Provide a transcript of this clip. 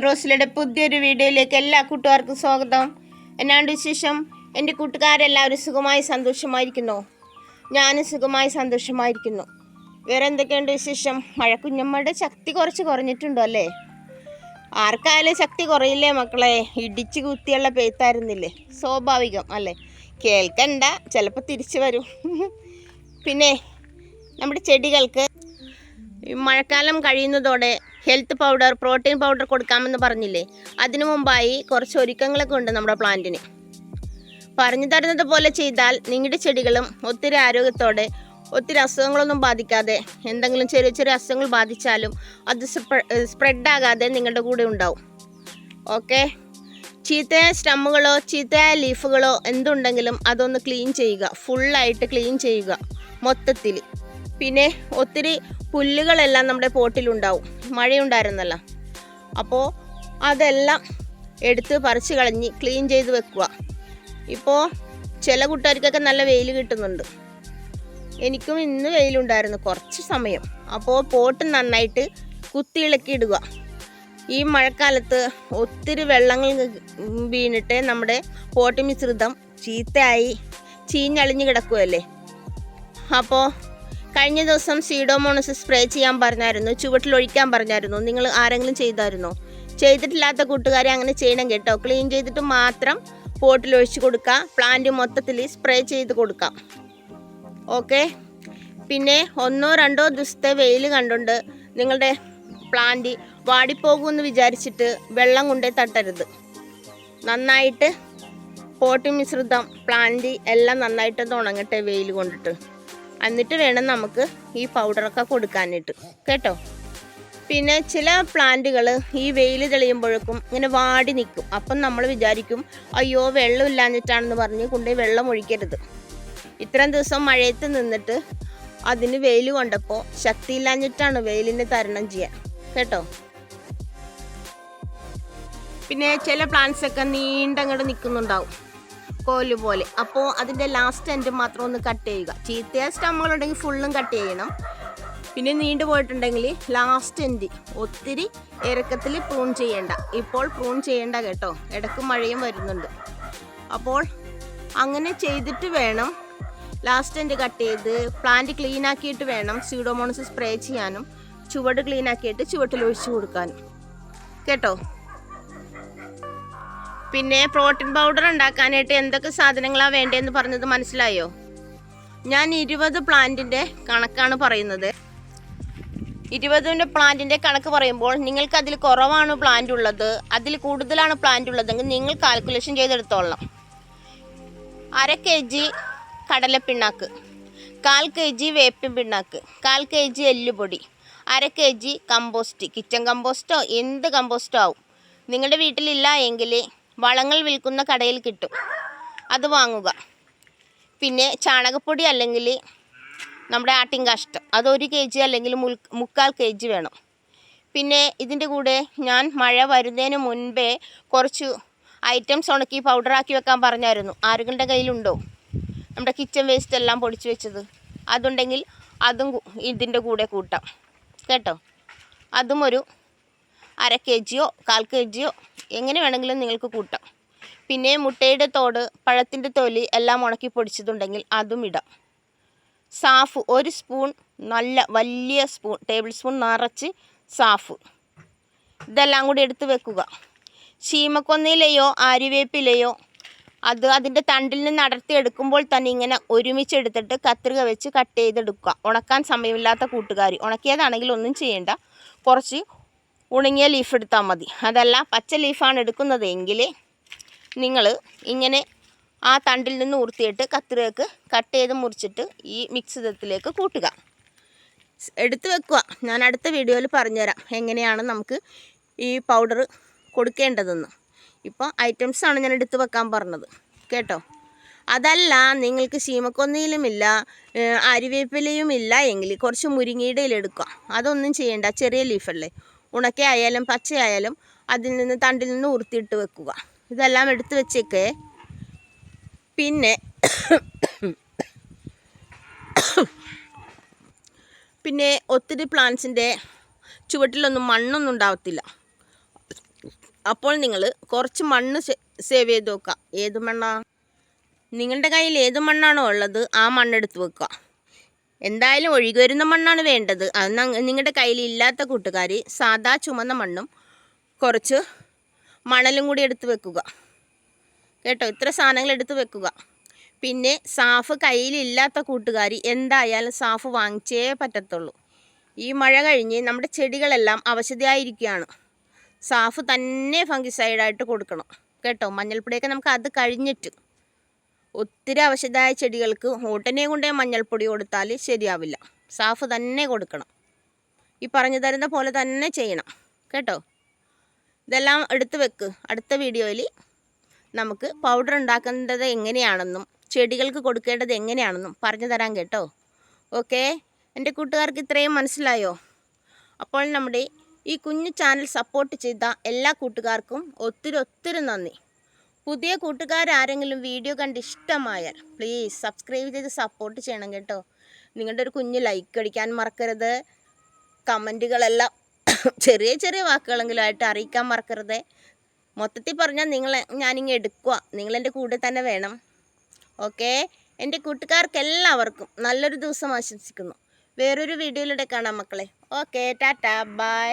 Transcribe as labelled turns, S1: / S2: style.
S1: റോസിലയുടെ പുതിയൊരു വീഡിയോയിലേക്ക് എല്ലാ കൂട്ടുകാർക്കും സ്വാഗതം. എന്നാണ്ട് വിശേഷം? എന്റെ കൂട്ടുകാരെല്ലാവരും സുഖമായി സന്തോഷമായിരിക്കുന്നു. ഞാനും സുഖമായി സന്തോഷമായിരിക്കുന്നു. വേറെ എന്തൊക്കെയുണ്ട് വിശേഷം? മഴക്കുഞ്ഞമ്മയുടെ ശക്തി കുറച്ച് കുറഞ്ഞിട്ടുണ്ടോ അല്ലേ? ആർക്കായാലും ശക്തി കുറയില്ലേ മക്കളെ? ഇടിച്ച് കുത്തിയുള്ള പെയ്ത്തായിരുന്നില്ലേ സ്വാഭാവികം അല്ലേ? കേൾക്കണ്ട ചിലപ്പോൾ തിരിച്ചു വരും. പിന്നെ നമ്മുടെ ചെടികൾക്ക് മഴക്കാലം കഴിയുന്നതോടെ ഹെൽത്ത് പൗഡർ പ്രോട്ടീൻ പൗഡർ കൊടുക്കാമെന്ന് പറഞ്ഞില്ലേ? അതിനു മുമ്പായി കുറച്ച് ഒരുക്കങ്ങളൊക്കെ ഉണ്ട് നമ്മുടെ പ്ലാന്റിന് പറഞ്ഞു തരുന്നത് പോലെ ചെയ്താൽ നിങ്ങളുടെ ചെടികളും ഒത്തിരി ആരോഗ്യത്തോടെ ഒത്തിരി അസുഖങ്ങളൊന്നും ബാധിക്കാതെ എന്തെങ്കിലും ചെറിയ ചെറിയ അസുഖങ്ങൾ ബാധിച്ചാലും അത് സ്പ്രെഡ് ആകാതെ നിങ്ങളുടെ കൂടെ ഉണ്ടാവും. ഓക്കെ ചീത്തയായ സ്റ്റമ്മുകളോ ചീത്തയായ ലീഫുകളോ എന്തുണ്ടെങ്കിലും അതൊന്ന് ക്ലീൻ ചെയ്യുക. ഫുള്ളായിട്ട് ക്ലീൻ ചെയ്യുക. മൊത്തത്തിൽ പിന്നെ ഒത്തിരി പുല്ലുകളെല്ലാം നമ്മുടെ പോട്ടിലുണ്ടാവും. മഴയുണ്ടായിരുന്നല്ലോ. അപ്പോൾ അതെല്ലാം എടുത്ത് പറിച്ച് കളഞ്ഞ് ക്ലീൻ ചെയ്ത് വെക്കുക. ഇപ്പോൾ ചില കൂട്ടുകാർക്കൊക്കെ നല്ല വെയിൽ കിട്ടുന്നുണ്ട്. എനിക്കും ഇന്ന് വെയിലുണ്ടായിരുന്നു കുറച്ച് സമയം. അപ്പോൾ പോട്ട് നന്നായിട്ട് കുത്തിയിളക്കി ഇടുക. ഈ മഴക്കാലത്ത് ഒത്തിരി വെള്ളങ്ങൾ വീണിട്ട് നമ്മുടെ പോട്ട് മിശ്രിതം ചീത്തയായി ചീഞ്ഞളിഞ്ഞ് കിടക്കുകയല്ലേ അപ്പോൾ കഴിഞ്ഞ ദിവസം സീഡോമോണസ് സ്പ്രേ ചെയ്യാൻ പറഞ്ഞായിരുന്നു ചുവട്ടിൽ ഒഴിക്കാൻ പറഞ്ഞായിരുന്നു. നിങ്ങൾ ആരെങ്കിലും ചെയ്തായിരുന്നോ? ചെയ്തിട്ടില്ലാത്ത കൂട്ടുകാരെ അങ്ങനെ ചെയ്യണം കേട്ടോ. ക്ലീൻ ചെയ്തിട്ട് മാത്രം പോട്ടിൽ ഒഴിച്ച് കൊടുക്കുക. പ്ലാന്റ് മൊത്തത്തിൽ സ്പ്രേ ചെയ്ത് കൊടുക്കാം. ഓക്കെ പിന്നെ ഒന്നോ രണ്ടോ ദിവസത്തെ വെയിൽ കണ്ടുകൊണ്ട് നിങ്ങളുടെ പ്ലാന്റ് വാടിപ്പോകുമെന്ന് വിചാരിച്ചിട്ട് വെള്ളം കൊണ്ടേ തട്ടരുത്. നന്നായിട്ട് പോട്ടി മിശ്രിതം പ്ലാന്റ് എല്ലാം നന്നായിട്ടൊന്ന് ഉണങ്ങട്ടെ വെയിൽ കൊണ്ടിട്ട്. എന്നിട്ട് വേണം നമുക്ക് ഈ പൗഡറൊക്കെ കൊടുക്കാനായിട്ട്. കേട്ടോ? പിന്നെ ചില പ്ലാന്റുകൾ ഈ വെയിൽ തെളിയുമ്പോഴേക്കും ഇങ്ങനെ വാടി നിൽക്കും. അപ്പം നമ്മൾ വിചാരിക്കും അയ്യോ വെള്ളം ഇല്ലാഞ്ഞിട്ടാണെന്ന് പറഞ്ഞ് കൊണ്ടുപോയി വെള്ളം ഒഴിക്കരുത്. ഇത്രയും ദിവസം മഴയത്ത് നിന്നിട്ട് അതിന് വെയിൽ കൊണ്ടപ്പോൾ ശക്തിയില്ലാഞ്ഞിട്ടാണ് വെയിലിനെ തരണം ചെയ്യാൻ. കേട്ടോ? പിന്നെ ചില പ്ലാന്റ്സൊക്കെ നീണ്ടങ്ങോട്ട് നിൽക്കുന്നുണ്ടാവും. കോൽ പോലെ അപ്പോൾ അതിന്റെ ലാസ്റ്റ് എൻഡ് മാത്രം ഒന്ന് കട്ട് ചെയ്യുക. ചീത്തയ സ്റ്റമ്മുകളുണ്ടെങ്കിൽ ഫുള്ളും കട്ട് ചെയ്യണം. പിന്നെ നീണ്ടു പോയിട്ടുണ്ടെങ്കിൽ ലാസ്റ്റ് എൻഡ് ഒത്തിരി ഇറക്കത്തിൽ പ്രൂൺ ചെയ്യേണ്ട. ഇപ്പോൾ പ്രൂൺ ചെയ്യേണ്ട കേട്ടോ. ഇടയ്ക്ക് മഴയും വരുന്നുണ്ട്. അപ്പോൾ അങ്ങനെ ചെയ്തിട്ട് വേണം ലാസ്റ്റ് എൻഡ് കട്ട് ചെയ്ത്. പ്ലാന്റ് ക്ലീൻ ആക്കിയിട്ട് വേണം സ്യൂഡോമോണസ് സ്പ്രേ ചെയ്യാനും. ചുവട് ക്ലീൻ ആക്കിയിട്ട് ചുവട്ടിൽ ഒഴിച്ചു കൊടുക്കാനും. കേട്ടോ? പിന്നെ പ്രോട്ടീൻ പൗഡർ ഉണ്ടാക്കാനായിട്ട് എന്തൊക്കെ സാധനങ്ങളാണ് വേണ്ടതെന്ന് പറഞ്ഞത് മനസ്സിലായോ? ഞാൻ ഇരുപത് പ്ലാന്റിന്റെ കണക്കാണ് പറയുന്നത്. ഇരുപതിന്റെ പ്ലാന്റിന്റെ കണക്ക് പറയുമ്പോൾ നിങ്ങൾക്ക് അതിൽ കുറവാണ് പ്ലാന്റ് ഉള്ളത്. അതിൽ കൂടുതലാണ് പ്ലാന്റ് ഉള്ളതെങ്കിൽ നിങ്ങൾ കാൽക്കുലേഷൻ ചെയ്തെടുത്തോളാം അര കെ ജി കടലപ്പിണ്ണാക്ക് കാൽ കെ ജി വേപ്പിൻ പിണ്ണാക്ക് കാൽ കെ ജി എല്ലുപൊടി അര കെ ജി കമ്പോസ്റ്റ് കിച്ചൺ കമ്പോസ്റ്റോ എന്ത് കമ്പോസ്റ്റോ ആവും? നിങ്ങളുടെ വീട്ടിലില്ല എങ്കിൽ വളങ്ങൾ വിൽക്കുന്ന കടയിൽ കിട്ടും. അത് വാങ്ങുക. പിന്നെ ചാണകപ്പൊടി അല്ലെങ്കിൽ നമ്മുടെ ആട്ടിൻ കാഷ്ടം അത് ഒരു കെ ജി അല്ലെങ്കിൽ മുക്കാൽ കെ ജി വേണം. പിന്നെ ഇതിന്റെ കൂടെ ഞാൻ മഴ വരുന്നതിന് മുൻപേ കുറച്ച് ഐറ്റംസ് ഉണക്കി പൗഡറാക്കി വെക്കാൻ പറഞ്ഞായിരുന്നു. ആരുകളുടെ കയ്യിലുണ്ടോ? നമ്മുടെ കിച്ചൺ വേസ്റ്റ് എല്ലാം പൊടിച്ച് വെച്ചത്. അതുണ്ടെങ്കിൽ അതും ഇതിന്റെ കൂടെ കൂട്ടാം. കേട്ടോ? അതും ഒരു അര കെ ജിയോ കാൽ കെ ജിയോ എങ്ങനെ വേണമെങ്കിലും നിങ്ങൾക്ക് കൂട്ടാം. പിന്നെ മുട്ടയുടെ തോട് പഴത്തിന്റെ തൊലി എല്ലാം ഉണക്കി പൊടിച്ചതുണ്ടെങ്കിൽ അതും ഇടാം. സാഫ് ഒരു സ്പൂൺ നല്ല വലിയ സ്പൂൺ ടേബിൾ സ്പൂൺ നിറച്ച് സാഫ്. ഇതെല്ലാം കൂടി എടുത്ത് വെക്കുക. ചീമക്കൊന്നയിലയോ ആര്യവേപ്പിലയോ അത് അതിന്റെ തണ്ടിൽ നിന്ന് അടർത്തി എടുക്കുമ്പോൾ തന്നെ ഇങ്ങനെ ഒരുമിച്ച് എടുത്തിട്ട് കത്രിക വെച്ച് കട്ട് ചെയ്തെടുക്കുക. ഉണക്കാൻ സമയമില്ലാത്ത കൂട്ടുകാരി. ഉണക്കിയതാണെങ്കിൽ ഒന്നും ചെയ്യേണ്ട. കുറച്ച് ഉണങ്ങിയ ലീഫ് എടുത്താൽ മതി. അതല്ല പച്ച ലീഫാണ് എടുക്കുന്നത് എങ്കിൽ നിങ്ങൾ ഇങ്ങനെ ആ തണ്ടിൽ നിന്ന് ഊർത്തിയിട്ട് കത്രികക്ക് കട്ട് ചെയ്ത് മുറിച്ചിട്ട് ഈ മിക്സിതത്തിലേക്ക് കൂട്ടുക. എടുത്ത് വെക്കുക. ഞാൻ അടുത്ത വീഡിയോയിൽ പറഞ്ഞുതരാം എങ്ങനെയാണ് നമുക്ക് ഈ പൗഡർ കൊടുക്കേണ്ടതെന്ന്. ഇപ്പോൾ ഐറ്റംസാണ് ഞാൻ എടുത്ത് വെക്കാൻ പറഞ്ഞത്. കേട്ടോ? അതല്ല നിങ്ങൾക്ക് ശീമക്കൊന്നയിലുമില്ല ഇല്ല അരിവേപ്പിലയും ഇല്ല എങ്കിൽ കുറച്ച് മുരിങ്ങയുടെ ഇല എടുക്കുക. അതൊന്നും ചെയ്യേണ്ട ചെറിയ ലീഫല്ലേ ഉണക്ക ആയാലും പച്ചയായാലും അതിൽ നിന്ന് തണ്ടിൽ നിന്ന് ഉറുത്തിയിട്ട് വെക്കുക. ഇതെല്ലാം എടുത്ത് വെച്ചേക്കേ. പിന്നെ പിന്നെ ഒത്തിരി പ്ലാന്റ്സിന്റെ ചുവട്ടിലൊന്നും മണ്ണൊന്നും ഉണ്ടാവത്തില്ല. അപ്പോൾ നിങ്ങൾ കുറച്ച് മണ്ണ് സേവ് ചെയ്ത് വെക്കുക. ഏത് മണ്ണാണ് നിങ്ങളുടെ കയ്യിൽ ഏത് മണ്ണാണോ ഉള്ളത് ആ മണ്ണെടുത്ത് വെക്കുക. എന്തായാലും ഒഴുകി വരുന്ന മണ്ണാണ് വേണ്ടത്. അത് നിങ്ങളുടെ കയ്യിൽ ഇല്ലാത്ത കൂട്ടുകാർ സാദാ ചുമന്ന മണ്ണും കുറച്ച് മണലും കൂടി എടുത്ത് വെക്കുക. കേട്ടോ? ഇത്ര സാധനങ്ങൾ എടുത്ത് വെക്കുക. പിന്നെ സാഫ് കയ്യിലില്ലാത്ത കൂട്ടുകാർ എന്തായാലും സാഫ് വാങ്ങിച്ചേ പറ്റത്തുള്ളൂ. ഈ മഴ കഴിഞ്ഞ് നമ്മുടെ ചെടികളെല്ലാം അവശതയായിരിക്കുകയാണ്. സാഫ് തന്നെ ഫംഗിസൈഡായിട്ട് കൊടുക്കണം. കേട്ടോ? മഞ്ഞൾപ്പൊടിയൊക്കെ നമുക്ക് അത് കഴിഞ്ഞിട്ട്. ഒത്തിരി ആവശ്യമായ ചെടികൾക്ക് ഓട്ടനെ കൊണ്ടേ മഞ്ഞൾപ്പൊടി കൊടുത്താൽ ശരിയാവില്ല. സാഫ് തന്നെ കൊടുക്കണം. ഈ പറഞ്ഞു തരുന്ന പോലെ തന്നെ ചെയ്യണം. കേട്ടോ? ഇതെല്ലാം എടുത്ത് വെക്ക്. അടുത്ത വീഡിയോയിൽ നമുക്ക് പൗഡർ ഉണ്ടാക്കേണ്ടത് എങ്ങനെയാണെന്നും ചെടികൾക്ക് കൊടുക്കേണ്ടത് എങ്ങനെയാണെന്നും പറഞ്ഞു തരാം കേട്ടോ. ഓക്കെ? എന്റെ കൂട്ടുകാർക്ക് ഇത്രയും മനസ്സിലായോ? അപ്പോൾ നമ്മുടെ ഈ കുഞ്ഞു ചാനൽ സപ്പോർട്ട് ചെയ്ത എല്ലാ കൂട്ടുകാർക്കും ഒത്തിരി ഒത്തിരി നന്ദി. പുതിയ കൂട്ടുകാരാരെങ്കിലും വീഡിയോ കണ്ട് ഇഷ്ടമായാൽ പ്ലീസ് സബ്സ്ക്രൈബ് ചെയ്ത് സപ്പോർട്ട് ചെയ്യണം കേട്ടോ. നിങ്ങളുടെ ഒരു കുഞ്ഞ് ലൈക്ക് അടിക്കാൻ മറക്കരുത്. കമന്റുകളെല്ലാം ചെറിയ ചെറിയ വാക്കുകളെങ്കിലും ആയിട്ട് അറിയിക്കാൻ മറക്കരുത്. മൊത്തത്തിൽ പറഞ്ഞാൽ നിങ്ങളെ ഞാനിങ്ങ് എടുക്കുക നിങ്ങളെന്റെ കൂടെ തന്നെ വേണം. ഓക്കെ എന്റെ കൂട്ടുകാർക്ക് എല്ലാവർക്കും നല്ലൊരു ദിവസം ആശംസിക്കുന്നു. വേറൊരു വീഡിയോയിലൂടെ കാണാം മക്കളെ. ഓക്കെ ടാറ്റാ. ബൈ